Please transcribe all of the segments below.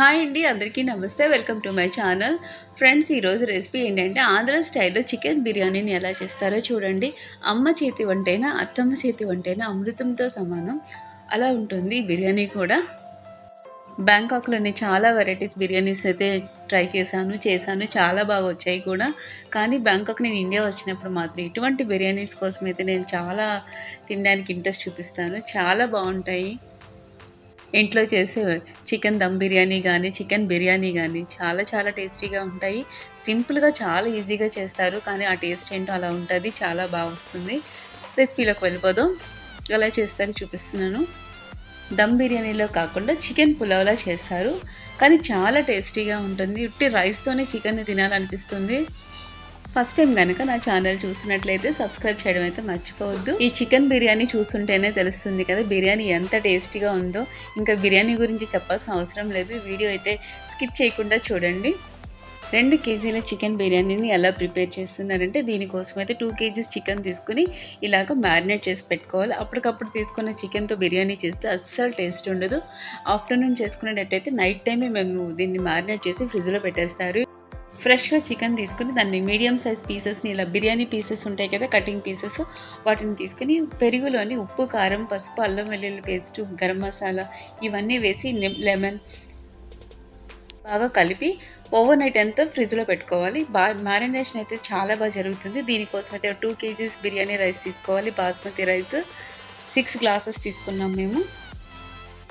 Hi అండి అందరికీ నమస్తే. Welcome to my channel friends ఈరోజు రెసిపీ ఏంటంటే ఆంధ్ర స్టైల్లో చికెన్ బిర్యానీని ఎలా చేస్తారో చూడండి. అమ్మ చేతి వంటైనా అత్తమ్మ చేతి వంటైనా అమృతంతో సమానం. అలా ఉంటుంది బిర్యానీ కూడా. బ్యాంకాక్లోని చాలా వెరైటీస్ బిర్యానీస్ అయితే ట్రై చేశాను చేశాను. చాలా బాగా వచ్చాయి కూడా. కానీ బ్యాంకాక్ నేను ఇండియా వచ్చినప్పుడు మాత్రం ఇటువంటి బిర్యానీస్ కోసం అయితే నేను చాలా తినడానికి ఇంట్రెస్ట్ చూపిస్తాను. చాలా బాగుంటాయి. ఇంట్లో చేసే చికెన్ దమ్ బిర్యానీ కానీ చికెన్ బిర్యానీ కానీ చాలా చాలా టేస్టీగా ఉంటాయి. సింపుల్గా చాలా ఈజీగా చేస్తారు కానీ ఆ టేస్ట్ ఏంటో అలా ఉంటుంది చాలా బాగా వస్తుంది. రెసిపీలోకి వెళ్ళిపోదాం. ఎలా చేస్తారో చూపిస్తున్నాను. దమ్ బిర్యానీలో కాకుండా చికెన్ పులావ్లా చేస్తారు. కానీ చాలా టేస్టీగా ఉంటుంది. ఉట్టి రైస్తోనే చికెన్ తినాలనిపిస్తుంది. ఫస్ట్ టైం కనుక నా ఛానల్ చూసినట్లయితే సబ్స్క్రైబ్ చేయడం అయితే మర్చిపోవద్దు. ఈ చికెన్ బిర్యానీ చూస్తుంటేనే తెలుస్తుంది కదా బిర్యానీ ఎంత టేస్టీగా ఉందో. ఇంకా బిర్యానీ గురించి చెప్పాల్సిన అవసరం లేదు. వీడియో అయితే స్కిప్ చేయకుండా చూడండి. రెండు కేజీల చికెన్ బిర్యానీని ఎలా ప్రిపేర్ చేస్తున్నారంటే దీనికోసం అయితే టూ కేజీస్ చికెన్ తీసుకుని ఇలాగ మ్యారినేట్ చేసి పెట్టుకోవాలి. అప్పటికప్పుడు తీసుకున్న చికెన్తో బిర్యానీ చేస్తే అస్సలు టేస్ట్ ఉండదు. ఆఫ్టర్నూన్ చేసుకునేటట్టయితే నైట్ టైమే మేము దీన్ని మ్యారినేట్ చేసి ఫ్రిడ్జ్లో పెట్టేస్తారు. ఫ్రెష్గా చికెన్ తీసుకుని దాన్ని మీడియం సైజ్ పీసెస్ని ఇలా బిర్యానీ పీసెస్ ఉంటాయి కదా కటింగ్ పీసెస్ వాటిని తీసుకుని పెరుగులోని ఉప్పు కారం పసుపు అల్లం వెల్లుల్లి పేస్ట్ గరం మసాలా ఇవన్నీ వేసి లెమన్ బాగా కలిపి ఓవర్ నైట్ అంతా ఫ్రిడ్జ్లో పెట్టుకోవాలి. బా మ్యారినేషన్ అయితే చాలా బాగా జరుగుతుంది. దీనికోసం అయితే టూ కేజీస్ బిర్యానీ రైస్ తీసుకోవాలి. బాస్మతి రైస్ సిక్స్ గ్లాసెస్ తీసుకున్నాం మేము.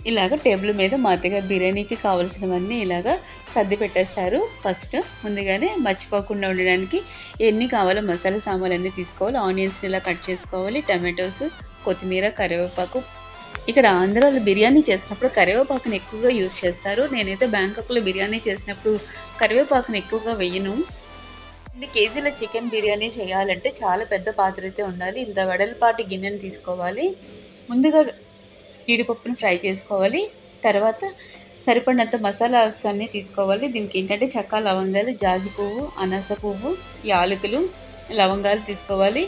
ఇలాగ టేబుల్ మీద మా అత్తగారు బిర్యానీకి కావాల్సినవన్నీ ఇలాగ సర్ది పెట్టేస్తారు. ఫస్ట్ ముందుగానే మర్చిపోకుండా ఉండడానికి ఎన్ని కావాలో మసాలా సామాన్లు అన్నీ తీసుకోవాలి. ఆనియన్స్ ఇలా కట్ చేసుకోవాలి. టమాటోస్ కొత్తిమీర కరివేపాకు. ఇక్కడ ఆంధ్రాలో బిర్యానీ చేసినప్పుడు కరివేపాకుని ఎక్కువగా యూజ్ చేస్తారు. నేనైతే బ్యాంకాక్లో బిర్యానీ చేసినప్పుడు కరివేపాకుని ఎక్కువగా వేయను. రెండు కేజీల చికెన్ బిర్యానీ చేయాలంటే చాలా పెద్ద పాత్ర అయితే ఉండాలి. ఇంత వెడల్పాటి గిన్నెను తీసుకోవాలి. ముందుగా జీడిపప్పును ఫ్రై చేసుకోవాలి. తర్వాత సరిపడినంత మసాలాస్ అన్నీ తీసుకోవాలి. దీనికి ఏంటంటే చక్క లవంగాలు జాజి పువ్వు అనాస పువ్వు యాలకులు లవంగాలు తీసుకోవాలి.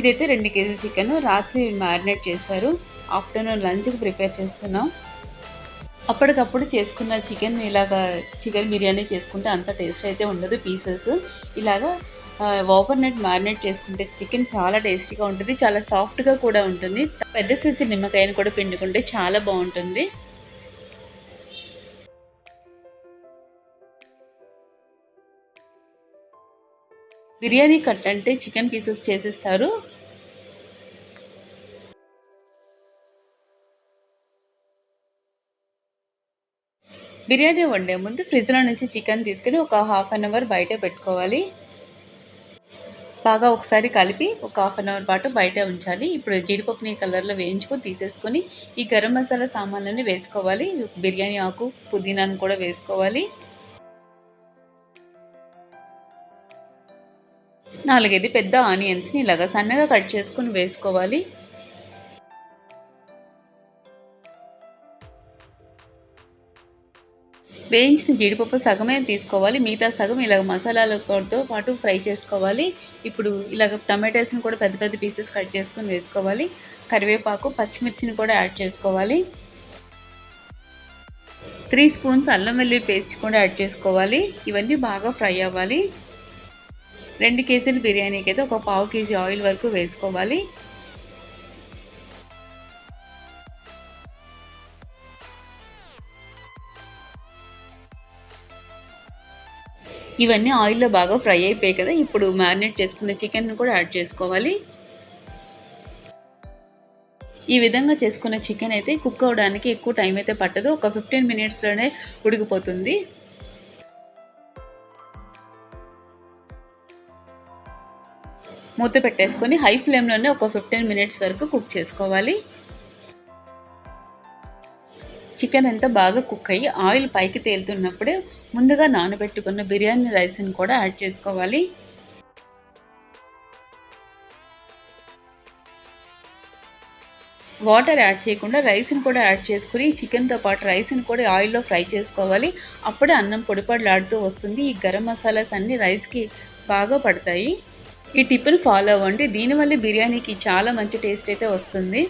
ఇదైతే రెండు కేజీల చికెన్. రాత్రి మ్యారినేట్ చేశారు. ఆఫ్టర్నూన్ లంచ్కి ప్రిపేర్ చేస్తున్నాం. అప్పటికప్పుడు చేసుకున్న చికెన్ ఇలాగా చికెన్ బిర్యానీ చేసుకుంటే అంత టేస్ట్ అయితే ఉండదు పీసెస్. ఇలాగా ఓవర్ నైట్ మ్యారినేట్ చేసుకుంటే చికెన్ చాలా టేస్టీగా ఉంటుంది చాలా సాఫ్ట్గా కూడా ఉంటుంది. పెద్ద సైజు నిమ్మకాయని కూడా పిండుకుంటే చాలా బాగుంటుంది. బిర్యానీ కట్ అంటే చికెన్ పీసెస్ చేసేస్తారు. బిర్యానీ వండే ముందు ఫ్రిడ్జ్లో నుంచి చికెన్ తీసుకుని ఒక హాఫ్ అన్ అవర్ బయట పెట్టుకోవాలి. బాగా ఒకసారి కలిపి ఒక హాఫ్ అన్ అవర్ పాటు బయట ఉంచాలి. ఇప్పుడు జీడిపప్పుని కలర్లో వేయించుకొని తీసేసుకొని ఈ గరం మసాలా సామాన్లని వేసుకోవాలి. బిర్యానీ ఆకు పుదీనాను కూడా వేసుకోవాలి. నాలుగైదు పెద్ద ఆనియన్స్ని ఇలాగ సన్నగా కట్ చేసుకొని వేసుకోవాలి. వేయించిన జీడిపప్పు సగమే తీసుకోవాలి. మిగతా సగం ఇలాగ మసాలాలతో పాటు ఫ్రై చేసుకోవాలి. ఇప్పుడు ఇలాగ టమాటాస్ని కూడా పెద్ద పెద్ద పీసెస్ కట్ చేసుకొని వేసుకోవాలి. కరివేపాకు పచ్చిమిర్చిని కూడా యాడ్ చేసుకోవాలి. త్రీ స్పూన్స్ అల్లం వెల్లుల్లి పేస్ట్ కూడా యాడ్ చేసుకోవాలి. ఇవన్నీ బాగా ఫ్రై అవ్వాలి. రెండు కేజీల బిర్యానీకి అయితే ఒక పావు కేజీ ఆయిల్ వరకు వేసుకోవాలి. ఇవన్నీ ఆయిల్లో బాగా ఫ్రై అయిపోయాయి కదా ఇప్పుడు మ్యారినేట్ చేసుకున్న చికెన్ కూడా యాడ్ చేసుకోవాలి. ఈ విధంగా చేసుకున్న చికెన్ అయితే కుక్ అవడానికి ఎక్కువ టైం అయితే పట్టదు ఒక ఫిఫ్టీన్ మినిట్స్లోనే ఉడికిపోతుంది. మూత పెట్టేసుకొని హై ఫ్లేమ్లోనే ఒక ఫిఫ్టీన్ మినిట్స్ వరకు కుక్ చేసుకోవాలి. చికెన్ అంతా బాగా కుక్ అయ్యి ఆయిల్ పైకి తేలుతున్నప్పుడే ముందుగా నానబెట్టుకున్న బిర్యానీ రైస్ని కూడా యాడ్ చేసుకోవాలి. వాటర్ యాడ్ చేయకుండా రైస్ని కూడా యాడ్ చేసుకుని చికెన్తో పాటు రైస్ని కూడా ఆయిల్లో ఫ్రై చేసుకోవాలి. అప్పుడే అన్నం పొడిపడలాడుతూ వస్తుంది. ఈ గరం మసాలాస్ అన్నీ రైస్కి బాగా పడతాయి. ఈ టిప్ని ఫాలో అవ్వండి. దీనివల్ల బిర్యానీకి చాలా మంచి టేస్ట్ అయితే వస్తుంది.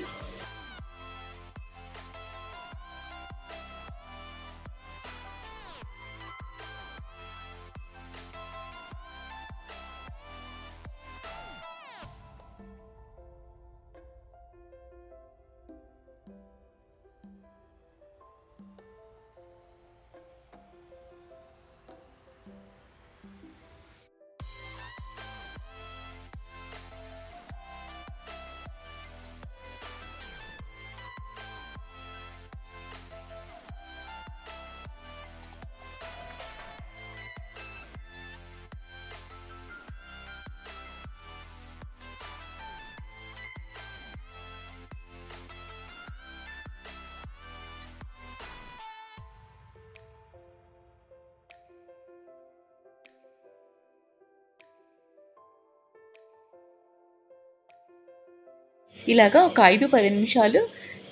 ఇలాగా ఒక ఐదు పది నిమిషాలు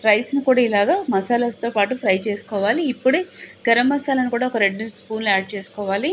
రైస్ని కూడా ఇలాగా మసాలాస్తో పాటు ఫ్రై చేసుకోవాలి. ఇప్పుడే గరం మసాలాను కూడా ఒక రెండు స్పూన్లు యాడ్ చేసుకోవాలి.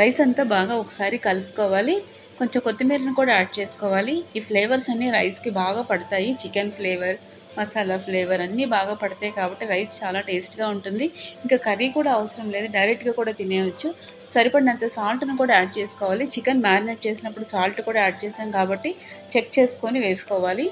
రైస్ అంతా బాగా ఒకసారి కలుపుకోవాలి. కొంచెం కొత్తిమీరను కూడా యాడ్ చేసుకోవాలి. ఈ ఫ్లేవర్స్ అన్నీ రైస్కి బాగా పడతాయి. చికెన్ ఫ్లేవర్ మసాలా ఫ్లేవర్ అన్నీ బాగా పడతాయి కాబట్టి రైస్ చాలా టేస్ట్గా ఉంటుంది. ఇంకా కర్రీ కూడా అవసరం లేదు. డైరెక్ట్గా కూడా తినేయచ్చు. సరిపడినంత సాల్ట్ను కూడా యాడ్ చేసుకోవాలి. చికెన్ మ్యారినేట్ చేసినప్పుడు సాల్ట్ కూడా యాడ్ చేసాం కాబట్టి చెక్ చేసుకొని వేసుకోవాలి.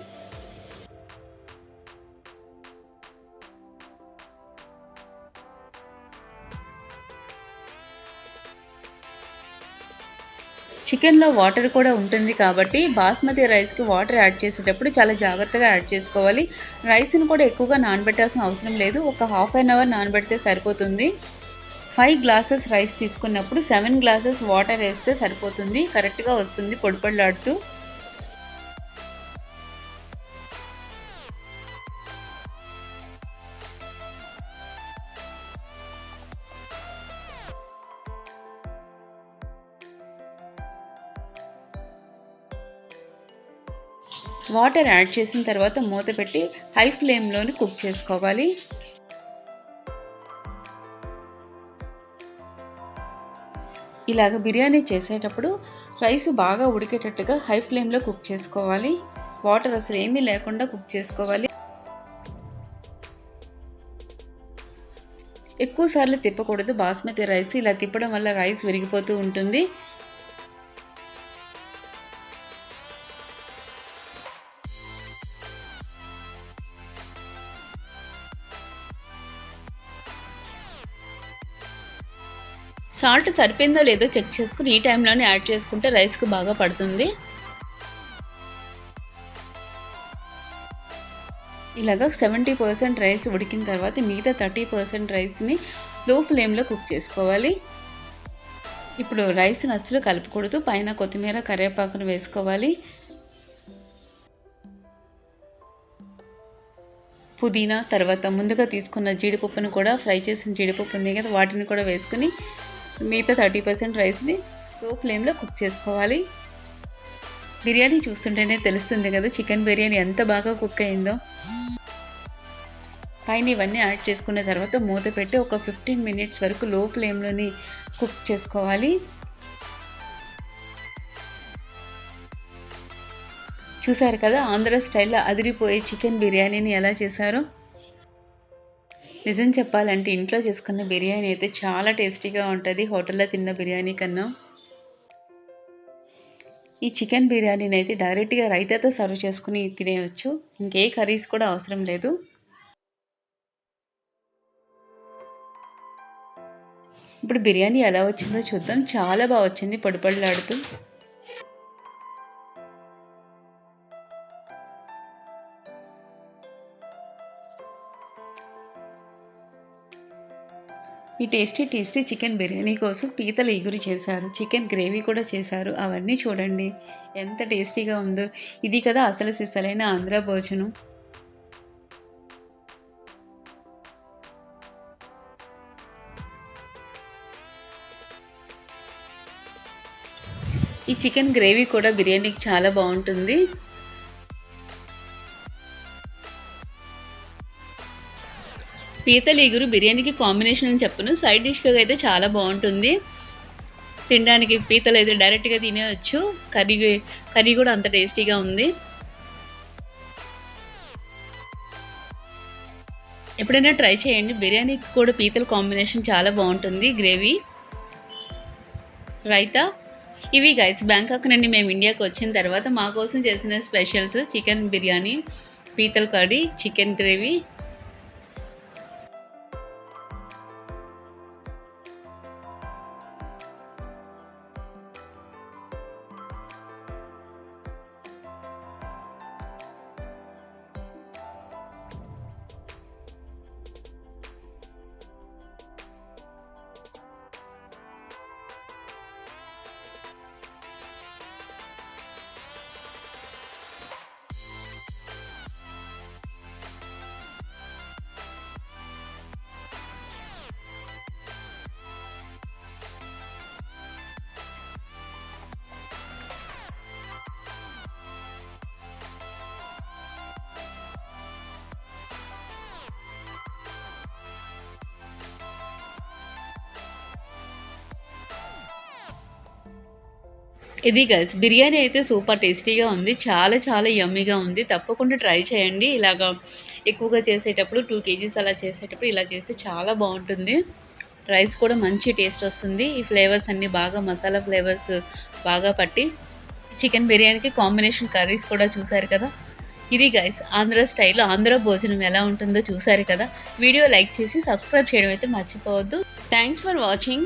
చికెన్లో వాటర్ కూడా ఉంటుంది కాబట్టి బాస్మతి రైస్కి వాటర్ యాడ్ చేసేటప్పుడు చాలా జాగ్రత్తగా యాడ్ చేసుకోవాలి. రైస్ని కూడా ఎక్కువగా నానబెట్టాల్సిన అవసరం లేదు. ఒక హాఫ్ అన్ అవర్ నానబెడితే సరిపోతుంది. ఫైవ్ గ్లాసెస్ రైస్ తీసుకున్నప్పుడు సెవెన్ గ్లాసెస్ వాటర్ వేస్తే సరిపోతుంది. కరెక్ట్గా వస్తుంది పొడి వాటర్ యాడ్ చేసిన తర్వాత మూత పెట్టి హై ఫ్లేమ్లోని కుక్ చేసుకోవాలి. ఇలాగ బిర్యానీ చేసేటప్పుడు రైస్ బాగా ఉడికేటట్టుగా హై ఫ్లేమ్లో కుక్ చేసుకోవాలి. వాటర్ అసలు ఏమీ లేకుండా కుక్ చేసుకోవాలి. ఎక్కువ సార్లు తిప్పకూడదు. బాస్మతి రైస్ ఇలా తిప్పడం వల్ల రైస్ విరిగిపోతూ ఉంటుంది. సాల్ట్ సరిపోయిందో లేదో చెక్ చేసుకుని ఈ టైంలోనే యాడ్ చేసుకుంటే రైస్కి బాగా పడుతుంది. ఇలాగ సెవెంటీ పర్సెంట్ రైస్ ఉడికిన తర్వాత మిగతా థర్టీ పర్సెంట్ రైస్ని లో ఫ్లేమ్లో కుక్ చేసుకోవాలి. ఇప్పుడు రైస్ని అస్సలు కలపకూడదు. పైన కొత్తిమీర కరివేపాకును వేసుకోవాలి. పుదీనా తర్వాత ముందుగా తీసుకున్న జీడిపప్పును కూడా ఫ్రై చేసిన జీడిపప్పు ఉంది కదా వాటిని కూడా వేసుకుని మిగతా థర్టీ పర్సెంట్ రైస్ని లో ఫ్లేమ్లో కుక్ చేసుకోవాలి. బిర్యానీ చూస్తుంటేనే తెలుస్తుంది కదా చికెన్ బిర్యానీ ఎంత బాగా కుక్ అయిందో. పైన ఇవన్నీ యాడ్ చేసుకున్న తర్వాత మూత పెట్టి ఒక ఫిఫ్టీన్ మినిట్స్ వరకు లో ఫ్లేమ్లోని కుక్ చేసుకోవాలి. చూసారు కదా ఆంధ్ర స్టైల్లో అదిరిపోయే చికెన్ బిర్యానీని ఎలా చేశారో. నిజం చెప్పాలంటే ఇంట్లో చేసుకున్న బిర్యానీ అయితే చాలా టేస్టీగా ఉంటుంది. హోటల్లో తిన్న బిర్యానీ కన్నా. ఈ చికెన్ బిర్యానీని అయితే డైరెక్ట్గా రైతాతో సర్వ్ చేసుకుని తినేయవచ్చు ఇంకే కర్రీస్ కూడా అవసరం లేదు. ఇప్పుడు బిర్యానీ ఎలా వచ్చిందో చూద్దాం. చాలా బాగా వచ్చింది. పొడి ఈ టేస్టీ టేస్టీ చికెన్ బిర్యానీ కోసం పీతలు ఎగురు చేశారు. చికెన్ గ్రేవీ కూడా చేశారు. అవన్నీ చూడండి. ఎంత టేస్టీగా ఉందో. ఇది కదా అసలు సిసలైన ఆంధ్ర భోజనం. ఈ చికెన్ గ్రేవీ కూడా బిర్యానీకి చాలా బాగుంటుంది. పీతల ఎగురు బిర్యానీకి కాంబినేషన్ అని చెప్పను. సైడ్ డిష్గా అయితే చాలా బాగుంటుంది. తినడానికి పీతలు అయితే డైరెక్ట్గా తినేవచ్చు కర్రీ కర్రీ కూడా అంత టేస్టీగా ఉంది. ఎప్పుడైనా ట్రై చేయండి. బిర్యానీకి కూడా పీతల కాంబినేషన్ చాలా బాగుంటుంది. గ్రేవీ రైతా ఇవి గైస్ బ్యాంకాక్ నుండి మేము ఇండియాకి వచ్చిన తర్వాత మా కోసం చేసిన స్పెషల్స్ చికెన్ బిర్యానీ పీతల కర్రీ చికెన్ గ్రేవీ ఇది గైస్ బిర్యానీ అయితే సూపర్ టేస్టీగా ఉంది చాలా చాలా యమ్మీగా ఉంది. తప్పకుండా ట్రై చేయండి. ఇలాగా ఎక్కువగా చేసేటప్పుడు టూ కేజీస్ అలా చేసేటప్పుడు ఇలా చేస్తే చాలా బాగుంటుంది. రైస్ కూడా మంచి టేస్ట్ వస్తుంది. ఈ ఫ్లేవర్స్ అన్నీ బాగా మసాలా ఫ్లేవర్స్ బాగా పట్టి చికెన్ బిర్యానీకి కాంబినేషన్ కర్రీస్ కూడా చూసారు కదా? ఇది గైస్ ఆంధ్ర స్టైల్లో ఆంధ్ర భోజనం ఎలా ఉంటుందో చూసారు కదా? వీడియో లైక్ చేసి సబ్స్క్రైబ్ చేయడం అయితే మర్చిపోవద్దు. Thanks for watching